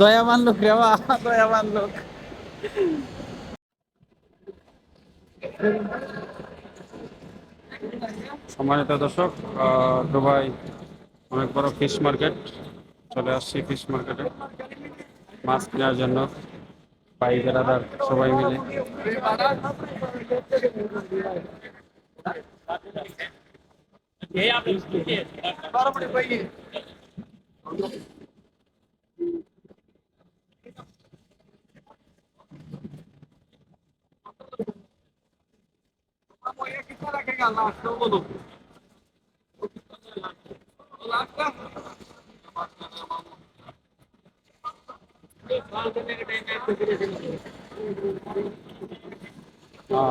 দয়াবান লোক রে বা দয়াবান লোক। সম্মানিত দর্শক আহ, দুবাই অনেক বড় ফিশ মার্কেট চলে আসছি ফিশ মার্কেটে মাছ কেনার জন্য। ভাই বেড়াদার সবাই মিলে। ये आप बड़ी भाई वो लास्ट लास्ट का बात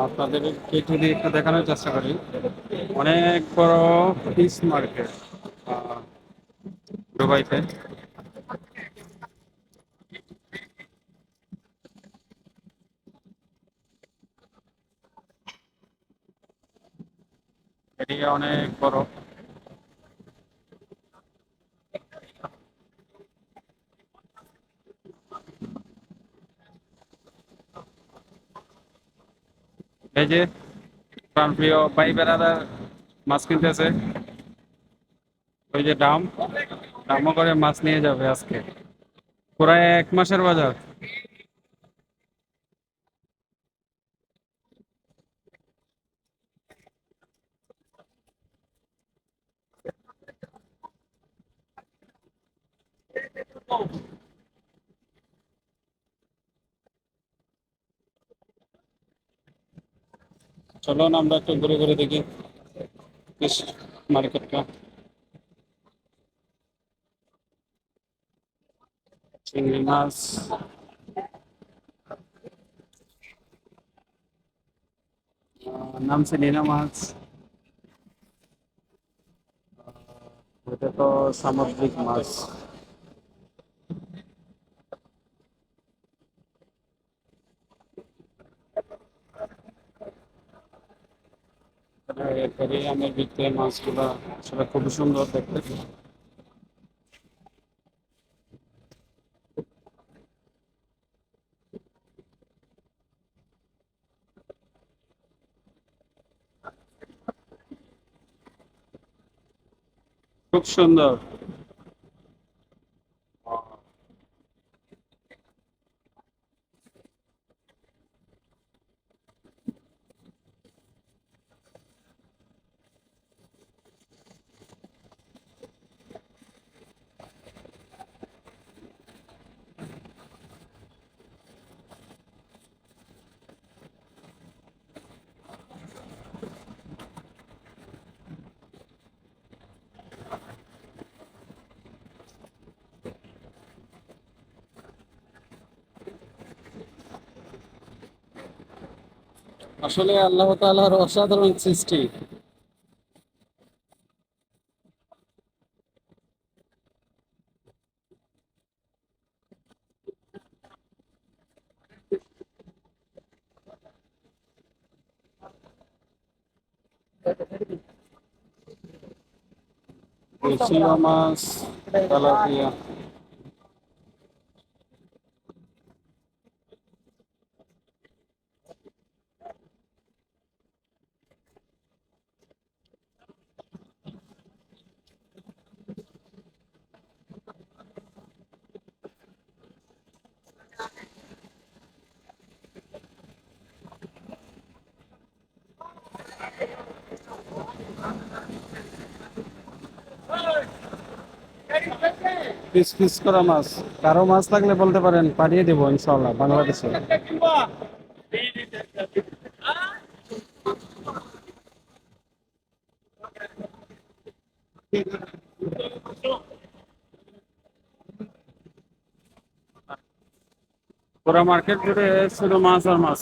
আপনাদের যদি একটু দেখানোর চেষ্টা করি। অনেক বড় ফিস মার্কেট দুবাইতে। এটি অনেক বড়। যে প্রাণপ্রিয় ভাই বেড়াদার মাছ কিনতেছে। ওই যে ডাম। ডামও করে মাছ নিয়ে যাবে আজকে। প্রায় এক মাসের বাজার। চলো না আমরা একটু ঘুরে ঘুরে দেখি ফিশ মার্কেটটা চিংড়ি মাছ আহ, নামছে নীলা মাছ আহ, এটা তো সামুদ্রিক মাছ এর ভিতরে মাছগুলো আসলে খুবই সুন্দর দেখতে আসলে আল্লাহ তাআলার অসাধারণ সৃষ্টি। মাছ তেলাপিয়া। পিস পিস করা মাছ। কারও মাছ লাগলে বলতে পারেন, পাঠিয়ে দেবো ইনশাল্লাহ বাংলাদেশে। পুরো মার্কেট জুড়ে শুধু মাছ আর মাছ।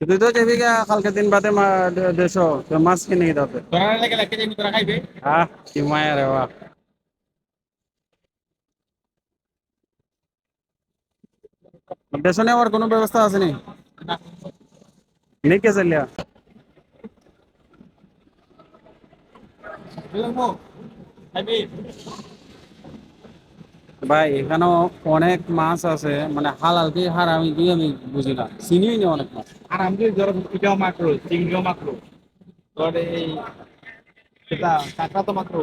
তুই তো যাবি কালকে দিন বাদে দেশ মাছ কিনে কি মায়া রে বাহ দেশ নেওয়ার ব্যবস্থা আছে নি? নেই চলিয়া ভাই এখানেও অনেক মাছ আছে মানে হালাল কি হারামি কি আমি বুঝি না। চিনিই নি অনেক মাছ। আর আমি ধর এটাও মাত্র চিংড়িও মাত্র তোর এই সেটা কাঁকড়া তো মাত্র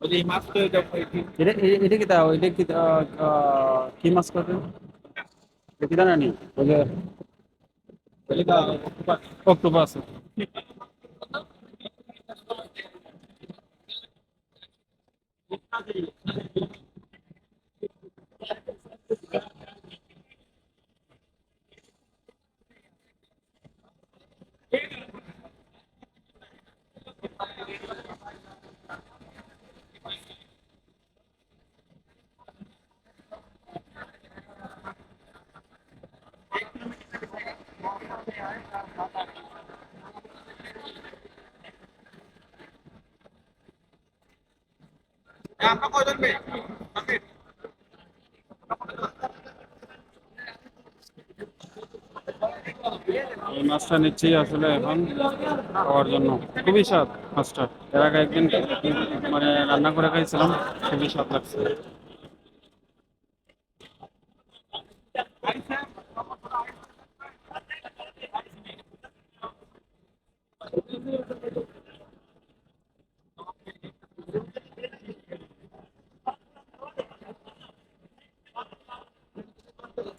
ওই যে এই মাছ তো এটা এটা এটা কি দাও এটা কি কি মাছ করতে এটা কি জানি ওই যে এটা অক্টোপাস। কয়জন বে এই মাছটা নিচ্ছি আসলে এখন খাওয়ার জন্য। খুবই স্বাদ মাছটা। এর আগে একদিন মানে রান্না করে খাইছিলাম, খুবই স্বাদ লাগছে।